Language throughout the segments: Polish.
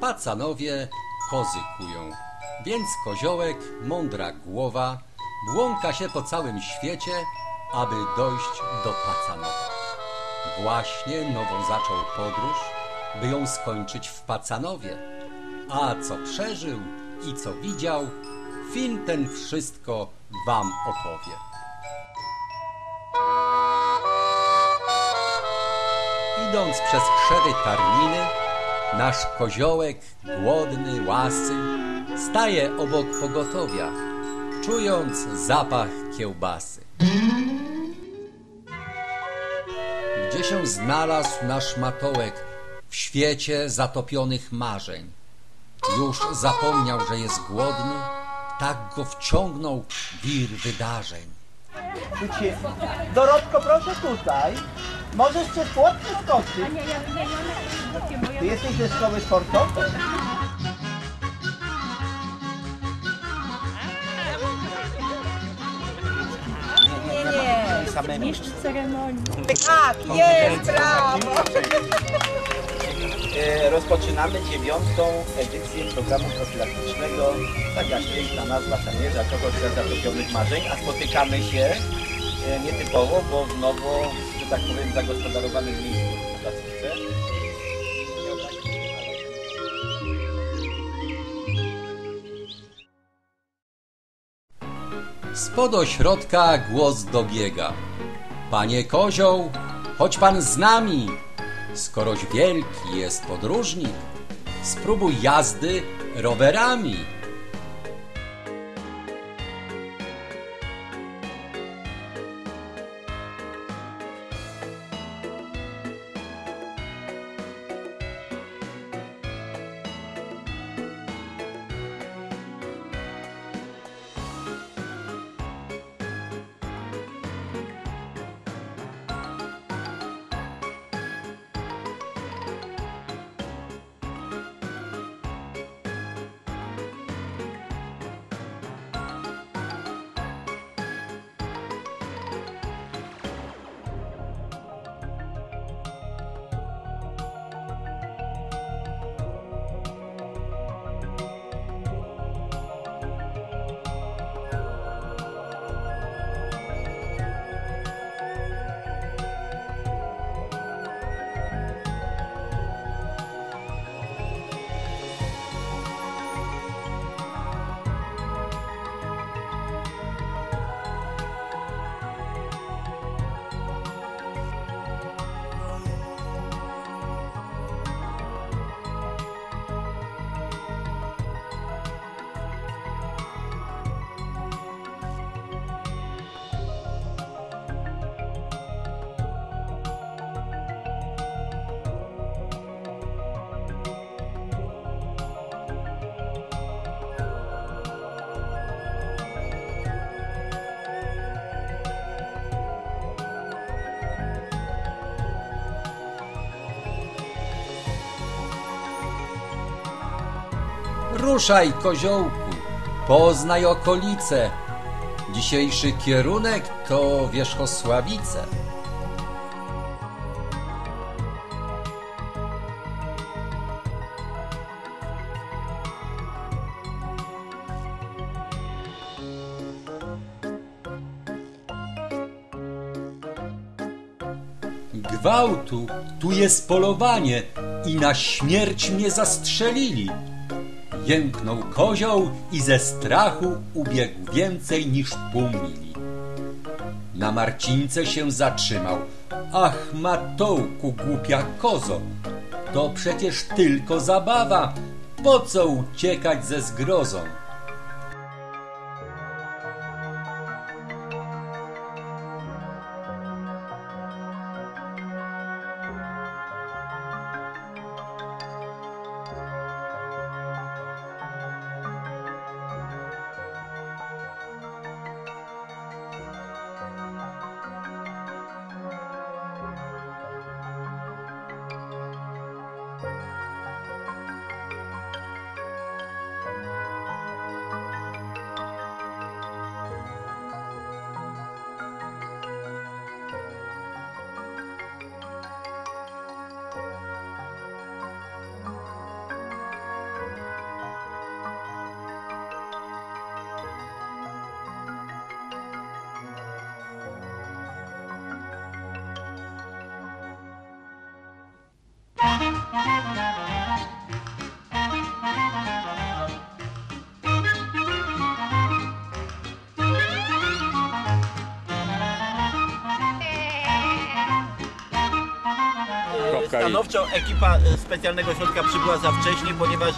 pacanowie kozy kują. Więc koziołek, mądra głowa, błąka się po całym świecie, aby dojść do Pacanowa. Właśnie nową zaczął podróż, by ją skończyć w Pacanowie. A co przeżył i co widział, film ten wszystko wam opowie. Idąc przez krzewy Tarniny, nasz koziołek, głodny, łasy, staje obok pogotowia, czując zapach kiełbasy. Gdzie się znalazł nasz matołek w świecie zatopionych marzeń? Już zapomniał, że jest głodny, tak go wciągnął wir wydarzeń. Ci... Dorotko, proszę tutaj. Możesz przez płot skoczyć. Nie, nie, nie, nie, nie, bo ja Ty jesteś ze szkoły sportowej. nie, nie. Samemu. Mistrz ceremonii. Tak, jest, brawo! E, Rozpoczynamy dziewiątą edycję programu profilaktycznego. Taka piękna nazwa zamierza kogoś z zatopionych marzeń, a spotykamy się e, nietypowo, bo w nowo, że tak powiem, zagospodarowanym miejscu w placówce. Spod ośrodka głos dobiega. Panie kozioł, chodź pan z nami. Skoroś wielki jest podróżnik, spróbuj jazdy rowerami. Ruszaj, koziołku, poznaj okolice. Dzisiejszy kierunek to Wierzchosławice. Gwałtu, tu jest polowanie i na śmierć mnie zastrzelili. Jęknął kozioł i ze strachu ubiegł więcej niż pół mili. Na Marcince się zatrzymał. Ach, matołku, głupia kozo, to przecież tylko zabawa. Po co uciekać ze zgrozą? Stanowczo ekipa e, specjalnego środka przybyła za wcześnie, ponieważ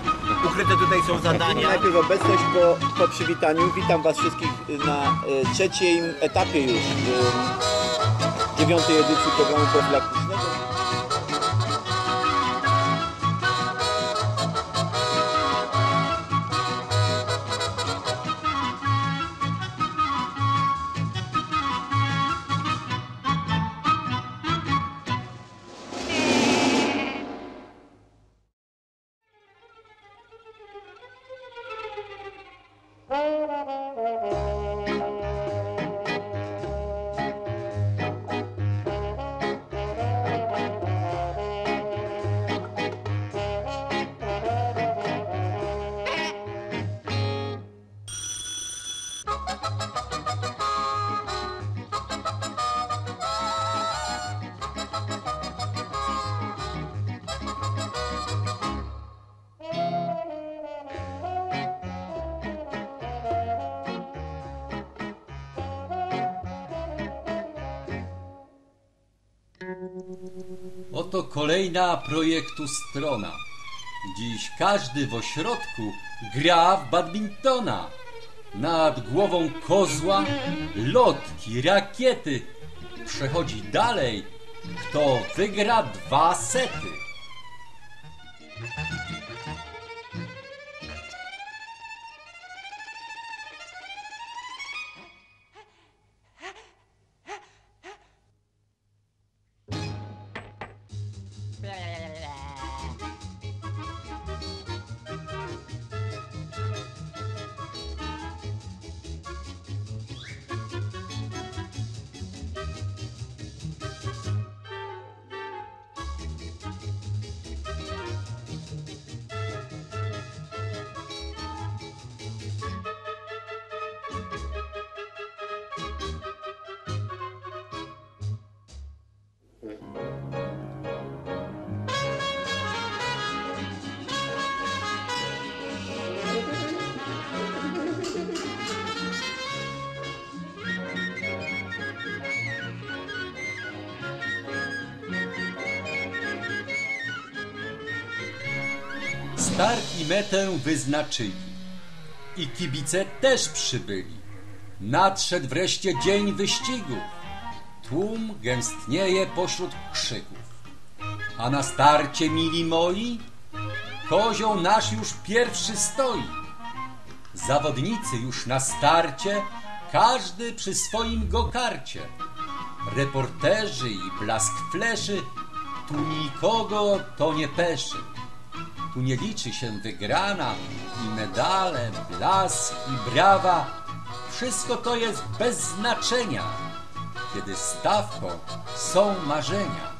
ukryte tutaj są zadania. Najpierw obecność po, po przywitaniu. Witam Was wszystkich na e, trzecim etapie już e, dziewiątej edycji programu profilaktycznego. Oto kolejna projektu strona. Dziś każdy w ośrodku gra w badmintona. Nad głową kozła lotki, rakiety. Przechodzi dalej, kto wygra dwa sety. Start i metę wyznaczyli. I kibice też przybyli. Nadszedł wreszcie dzień wyścigu. Tłum gęstnieje pośród krzyków. A na starcie, mili moi, kozioł nasz już pierwszy stoi. Zawodnicy już na starcie, każdy przy swoim gokarcie. Reporterzy i blask fleszy, tu nikogo to nie peszy. Tu nie liczy się wygrana i medale, blask i brawa. Wszystko to jest bez znaczenia, kiedy stawką są marzenia.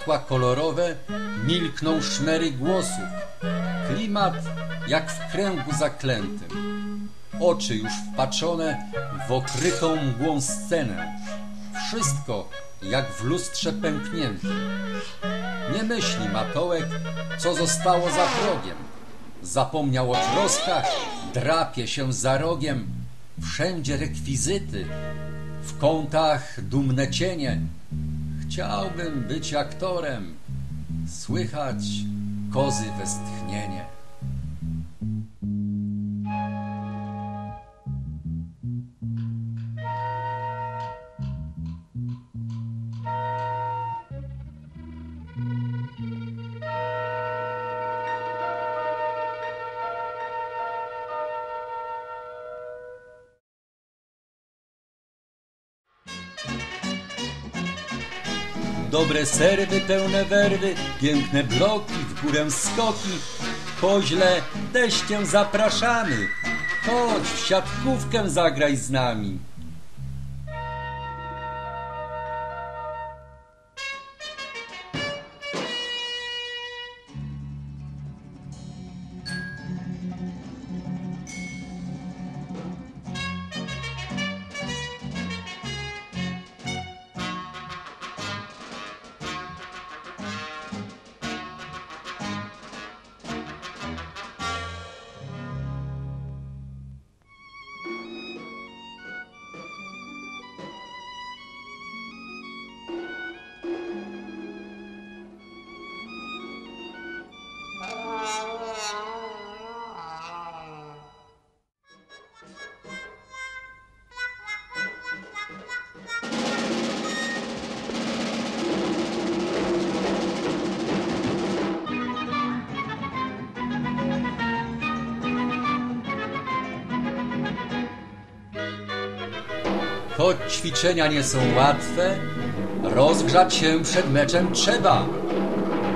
Światła kolorowe milkną szmery głosów. Klimat jak w kręgu zaklętym. Oczy już wpatrzone w okrytą mgłą scenę. Wszystko jak w lustrze pękniętym. Nie myśli Matołek, co zostało za progiem. Zapomniał o troskach, drapie się za rogiem. Wszędzie rekwizyty, w kątach dumne cienie. Chciałbym być aktorem, słychać kozy westchnienie. Dobre serwy, pełne werwy, piękne bloki, w górę skoki. Koźle, cię zapraszamy. Chodź, w siatkówkę zagraj z nami. Choć ćwiczenia nie są łatwe, rozgrzać się przed meczem trzeba,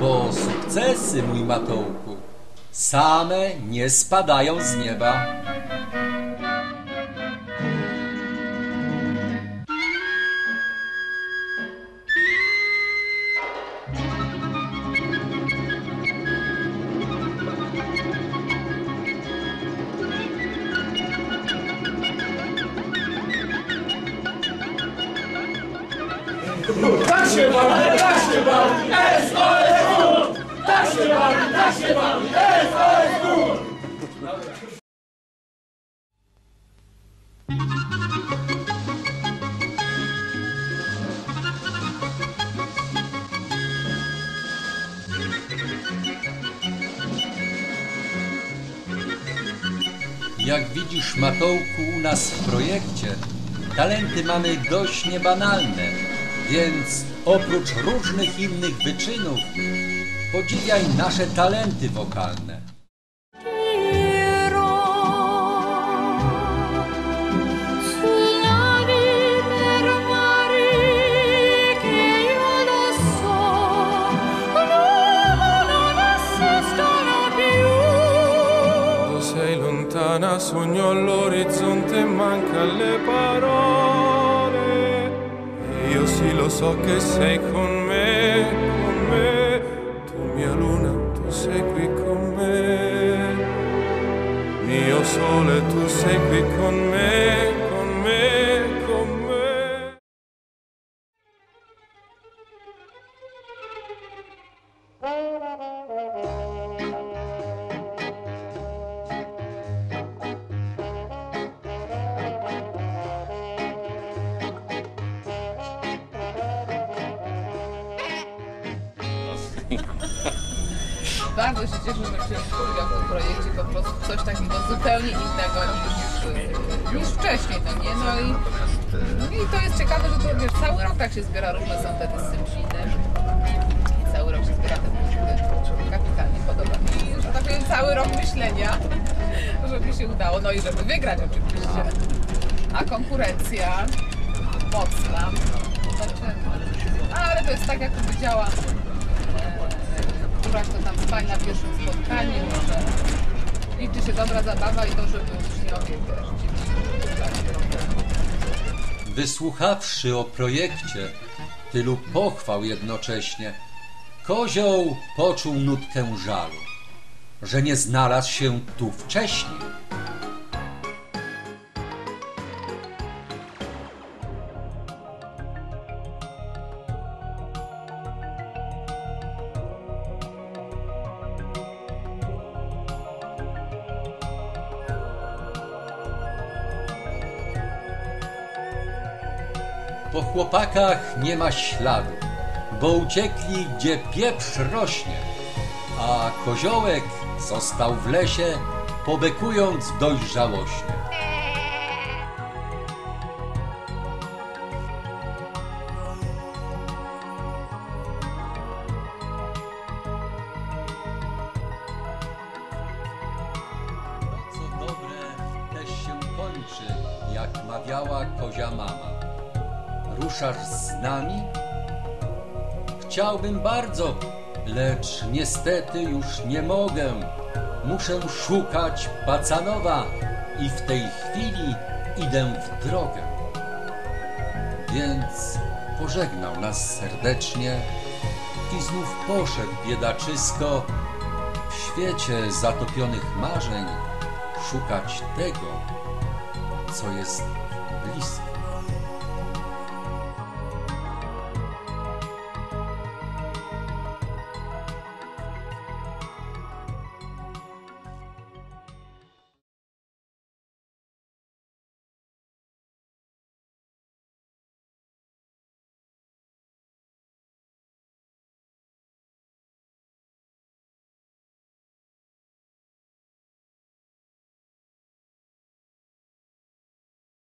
bo sukcesy, mój matołku, same nie spadają z nieba. Matołku, u nas w projekcie talenty mamy dość niebanalne, więc oprócz różnych innych wyczynów podziwiaj nasze talenty wokalne. Lontana sogno all'orizzonte e manca le parole. Io sì lo so che sei con me, con me. Tu mia luna, tu sei qui con me. Mio sole, tu sei qui con me, con me, się udział w tym projekcie, po prostu coś takiego zupełnie innego niż, niż wcześniej, no nie? No i, i to jest ciekawe, że to wiesz, cały rok tak się zbiera, różne są te dyscypliny i cały rok się zbiera te muzyki. Kapitalnie podoba mi że tak cały rok myślenia, żeby się udało, no i żeby wygrać oczywiście. A konkurencja mocna. Zobaczymy. Ale to jest tak, jak powiedziała któraś to tam na pierwszym spotkaniu, liczy się dobra zabawa i to, żeby uczniowie też Wysłuchawszy o projekcie tylu pochwał jednocześnie, kozioł poczuł nutkę żalu, że nie znalazł się tu wcześniej. Po chłopakach nie ma śladu, bo uciekli gdzie pieprz rośnie, a koziołek został w lesie, pobekując dość żałośnie. To co dobre też się kończy, jak mawiała kozia mama. Ruszasz z nami? Chciałbym bardzo, lecz niestety już nie mogę. Muszę szukać Pacanowa i w tej chwili idę w drogę. Więc pożegnał nas serdecznie i znów poszedł biedaczysko w świecie zatopionych marzeń szukać tego, co jest blisko.